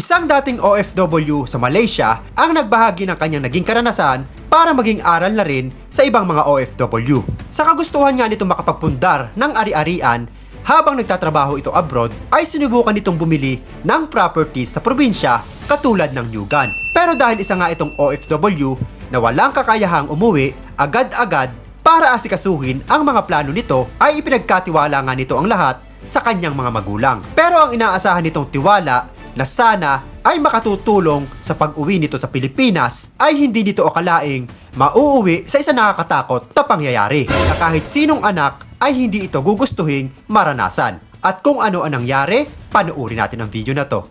Isang dating OFW sa Malaysia ang nagbahagi ng kanyang naging karanasan para maging aral na rin sa ibang mga OFW. Sa kagustuhan nga nito makapagpundar ng ari-arian habang nagtatrabaho ito abroad ay sinubukan nitong bumili ng properties sa probinsya katulad ng Nyugan. Pero dahil isa nga itong OFW na walang kakayahang umuwi agad-agad para asikasuhin ang mga plano nito ay ipinagkatiwala nga nito ang lahat sa kanyang mga magulang. Pero ang inaasahan nitong tiwala na sana ay makatutulong sa pag-uwi nito sa Pilipinas ay hindi nito akalaing mauuwi sa isa nakakatakot na pangyayari na kahit sinong anak ay hindi ito gugustuhin maranasan. At kung ano ang nangyari, panuuri natin ang video na to.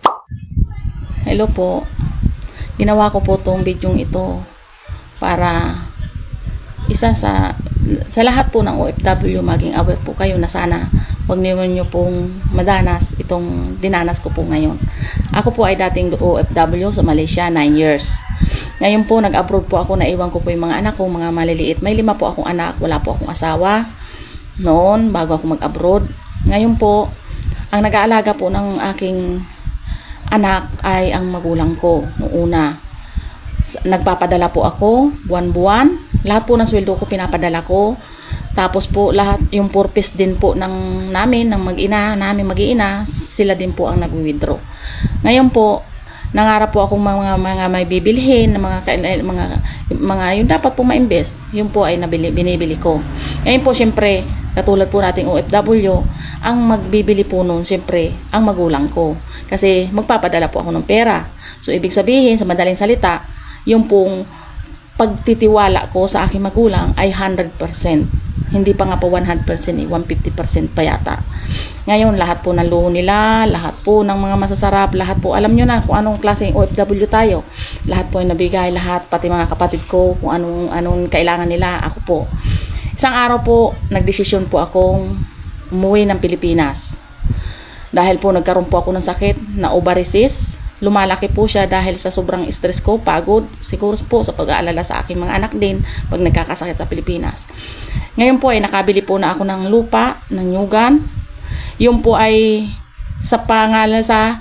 Hello po. Ginawa ko po tong video ito para isa sa sa lahat po ng OFW maging aware po kayo na sana wag niyo niyo pong madanas itong dinanas ko po ngayon. Ako po ay dating OFW sa Malaysia 9 years. Ngayon po nag-abroad po ako, naiwan ko po yung mga anak ko, mga maliliit. May lima po akong anak, wala po akong asawa noon bago ako mag-abroad. Ngayon po, ang nag-aalaga po ng aking anak ay ang magulang ko noong una. Nagpapadala po ako buwan-buwan. Lahat po ng sweldo ko pinapadala ko. Tapos po lahat yung purpose din po ng namin, ng mag-ina, namin mag-iina, sila din po ang nag-withdraw. Ngayon po, nangarap po akong mga mga may bibilhin, mga eh, mga mga yung dapat po ma-invest, yun po ay nabili, binibili ko. Ngayon po syempre, katulad po nating OFW, ang magbibili po noon syempre ang magulang ko. Kasi magpapadala po ako ng pera. So ibig sabihin sa madaling salita, yung pong pagtitiwala ko sa aking magulang ay 100%. Hindi pa nga po 100%, eh, 150% pa yata. Ngayon, lahat po ng luho nila, lahat po ng mga masasarap, lahat po, alam nyo na kung anong klaseng OFW tayo. Lahat po ay nabigay, lahat, pati mga kapatid ko, kung anong, anong kailangan nila, ako po. Isang araw po, nagdesisyon po akong umuwi ng Pilipinas. Dahil po nagkaroon po ako ng sakit na ovary cyst. Lumalaki po siya dahil sa sobrang stress ko, pagod, siguro po sa pag-aalala sa aking mga anak din pag nagkakasakit sa Pilipinas. Ngayon po ay nakabili po na ako ng lupa, ng nyugan. Yung po ay sa pangalan sa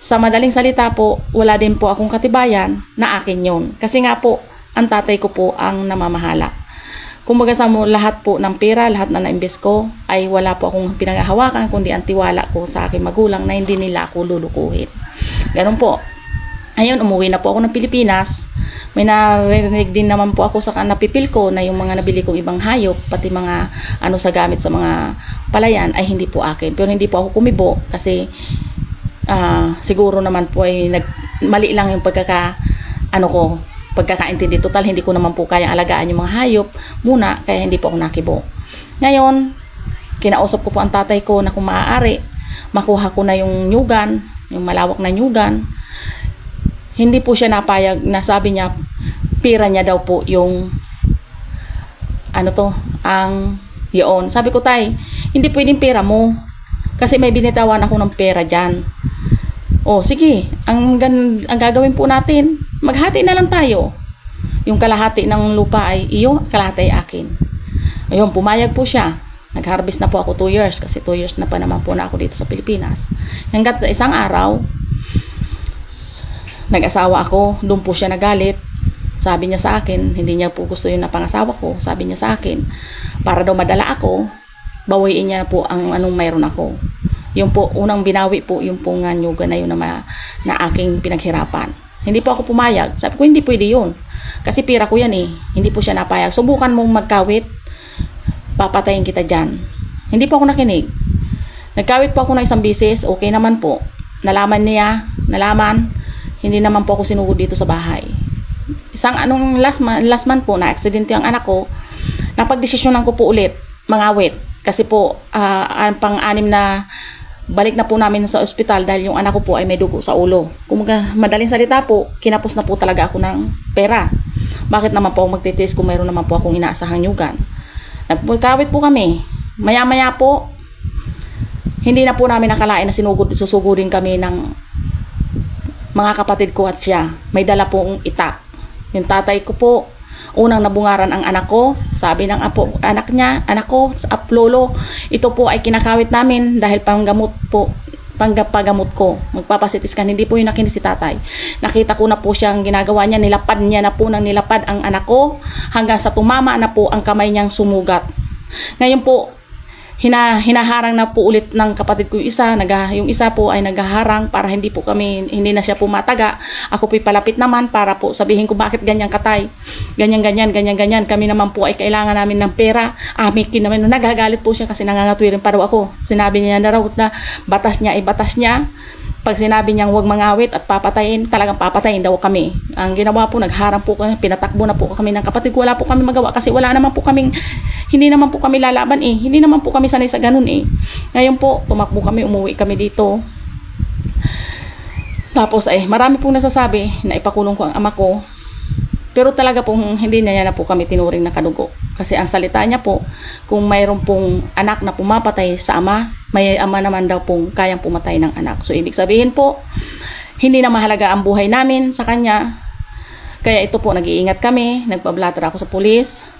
sa madaling salita po, wala din po akong katibayan na akin yun. Kasi nga po, ang tatay ko po ang namamahala. Kumbaga sa mo, lahat po ng pera, lahat na na-invest ko, ay wala po akong pinaghahawakan, kundi ang tiwala ko sa aking magulang na hindi nila ako lulukuhin. Ganun po. Ayun, umuwi na po ako ng Pilipinas. May narinig din naman po ako sa napipil ko na yung mga nabili kong ibang hayop, pati mga ano sa gamit sa mga palayan ay hindi po akin. Pero hindi po ako kumibo kasi ah, siguro naman po ay nag, mali lang yung pagkaka ano ko pagkakaintindi total hindi ko naman po kayang alagaan yung mga hayop muna kaya hindi po ako nakibo ngayon kinausap ko po ang tatay ko na kung maaari makuha ko na yung nyugan yung malawak na nyugan hindi po siya napayag na sabi niya pira niya daw po yung ano to ang yun sabi ko tay hindi pwedeng pera mo kasi may binitawan ako ng pera dyan Oh, sige. Ang, gan, ang gagawin po natin, maghati na lang tayo. Yung kalahati ng lupa ay iyo, kalahati ay akin. Ayun, pumayag po siya. Nag-harvest na po ako 2 years kasi 2 years na pa naman po na ako dito sa Pilipinas. Hanggat sa isang araw, nag-asawa ako, doon po siya nagalit. Sabi niya sa akin, hindi niya po gusto yung napangasawa ko. Sabi niya sa akin, para daw madala ako, bawiin niya po ang anong mayroon ako. Yung po, unang binawi po, yung po nga nyuga na yun na, ma- na aking pinaghirapan. Hindi po ako pumayag. Sabi ko, hindi pwede yun. Kasi pira ko yan eh. Hindi po siya napayag. Subukan mong magkawit, papatayin kita dyan. Hindi po ako nakinig. Nagkawit po ako ng isang bisis, okay naman po. Nalaman niya, nalaman, hindi naman po ako sinugod dito sa bahay. Isang anong last month, last month po na accident yung anak ko, napagdesisyonan ko po ulit mangawit. Kasi po, ah, ang pang-anim na balik na po namin sa ospital dahil yung anak ko po ay may dugo sa ulo. Kung madaling salita po, kinapos na po talaga ako ng pera. Bakit naman po ako magtitis kung mayroon naman po akong inaasahang nyugan? Nagkawit po kami. Maya-maya po, hindi na po namin nakalain na sinugod, susugudin kami ng mga kapatid ko at siya. May dala pong itak. Yung tatay ko po, unang nabungaran ang anak ko. Sabi ng apo, anak niya, anak ko, sa aplolo, ito po ay kinakawit namin dahil panggamot po panggapagamot ko. Magpapasitis kan. Hindi po yung nakinis si tatay. Nakita ko na po siyang ginagawa niya. Nilapad niya na po ng nilapad ang anak ko hanggang sa tumama na po ang kamay niyang sumugat. Ngayon po, hina, hinaharang na po ulit ng kapatid ko yung isa. Naga, yung isa po ay naghaharang para hindi po kami, hindi na siya pumataga. Ako po'y palapit naman para po sabihin ko bakit ganyan katay. Ganyan, ganyan, ganyan, ganyan. Kami naman po ay kailangan namin ng pera. Amikin naman. Nagagalit po siya kasi nangangatwirin pa daw ako. Sinabi niya na raw na batas niya ay batas niya. Pag sinabi niyang huwag mangawit at papatayin, talagang papatayin daw kami. Ang ginawa po, nagharang po kami, pinatakbo na po kami ng kapatid. Wala po kami magawa kasi wala naman po kaming, hindi naman po kami lalaban eh. Hindi naman po kami sanay sa ganun eh. Ngayon po, tumakbo kami, umuwi kami dito. Tapos eh, marami pong nasasabi na ipakulong ko ang ama ko. Pero talaga pong hindi niya na po kami tinuring na kadugo. Kasi ang salita niya po, kung mayroon pong anak na pumapatay sa ama, may ama naman daw pong kayang pumatay ng anak. So ibig sabihin po, hindi na mahalaga ang buhay namin sa kanya. Kaya ito po, nag-iingat kami, nagpablatter ako sa pulis.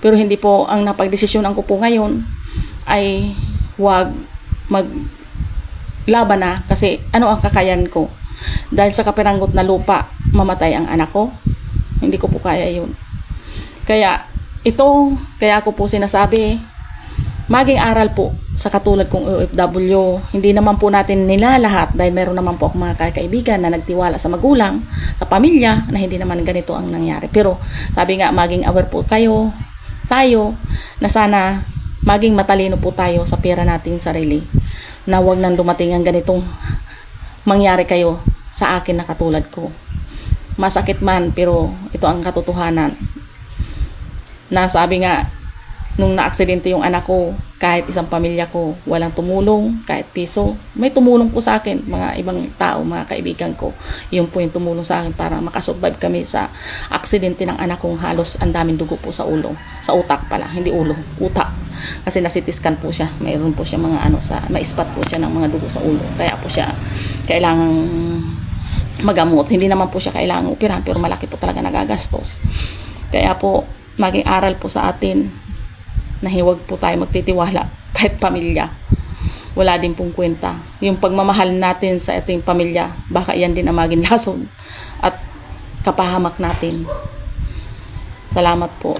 Pero hindi po ang napagdesisyonan ko po ngayon ay huwag mag laban na kasi ano ang kakayan ko. Dahil sa kapiranggot na lupa, mamatay ang anak ko. Hindi ko po kaya yun. Kaya ito, kaya ako po sinasabi, maging aral po sa katulad kong OFW. Hindi naman po natin nila lahat dahil meron naman po ako mga kaibigan na nagtiwala sa magulang, sa pamilya, na hindi naman ganito ang nangyari. Pero sabi nga, maging aware po kayo, tayo, na sana maging matalino po tayo sa pera nating sarili. Na wag nang dumating ang ganitong mangyari kayo sa akin na katulad ko. Masakit man, pero ito ang katotohanan. Na sabi nga, nung naaksidente yung anak ko, kahit isang pamilya ko, walang tumulong, kahit piso. May tumulong po sa akin, mga ibang tao, mga kaibigan ko. Yun po yung tumulong sa akin para makasurvive kami sa aksidente ng anak kong halos ang daming dugo po sa ulo. Sa utak pala, hindi ulo, utak. Kasi nasitiskan po siya. Mayroon po siya mga ano sa, ma-spot po siya ng mga dugo sa ulo. Kaya po siya kailangang magamot. Hindi naman po siya kailangang operahan pero malaki po talaga nagagastos. Kaya po maging aral po sa atin na hiwag po tayo magtitiwala kahit pamilya. Wala din pong kwenta. Yung pagmamahal natin sa ating pamilya, baka yan din ang maging lason at kapahamak natin. Salamat po.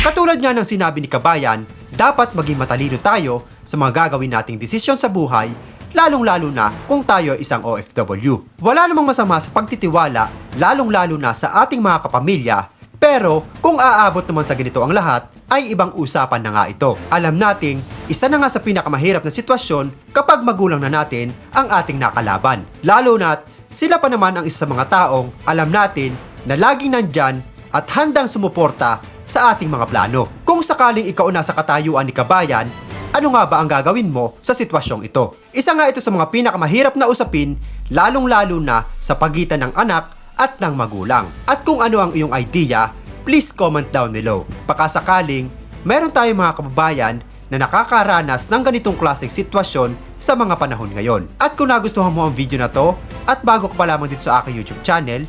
Katulad nga ng sinabi ni Kabayan, dapat maging matalino tayo sa mga gagawin nating desisyon sa buhay, lalong-lalo na kung tayo ay isang OFW. Wala namang masama sa pagtitiwala, lalong-lalo na sa ating mga kapamilya, pero kung aabot naman sa ganito ang lahat, ay ibang usapan na nga ito. Alam nating, isa na nga sa pinakamahirap na sitwasyon kapag magulang na natin ang ating nakalaban. Lalo na't sila pa naman ang isa sa mga taong alam natin na laging nandyan at handang sumuporta sa ating mga plano. Kung sakaling ikaw na sa katayuan ni Kabayan, ano nga ba ang gagawin mo sa sitwasyong ito? Isa nga ito sa mga pinakamahirap na usapin, lalong-lalo na sa pagitan ng anak at ng magulang. At kung ano ang iyong idea, please comment down below. Pakasakaling, meron tayong mga kababayan na nakakaranas ng ganitong klaseng sitwasyon sa mga panahon ngayon. At kung nagustuhan mo ang video na to, at bago ka pa lamang dito sa aking YouTube channel,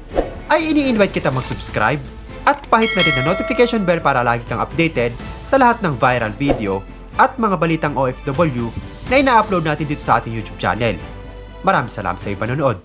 ay ini-invite kita mag-subscribe at pahit na rin na notification bell para lagi kang updated sa lahat ng viral video at mga balitang OFW na ina-upload natin dito sa ating YouTube channel. Maraming salamat sa iyong panonood.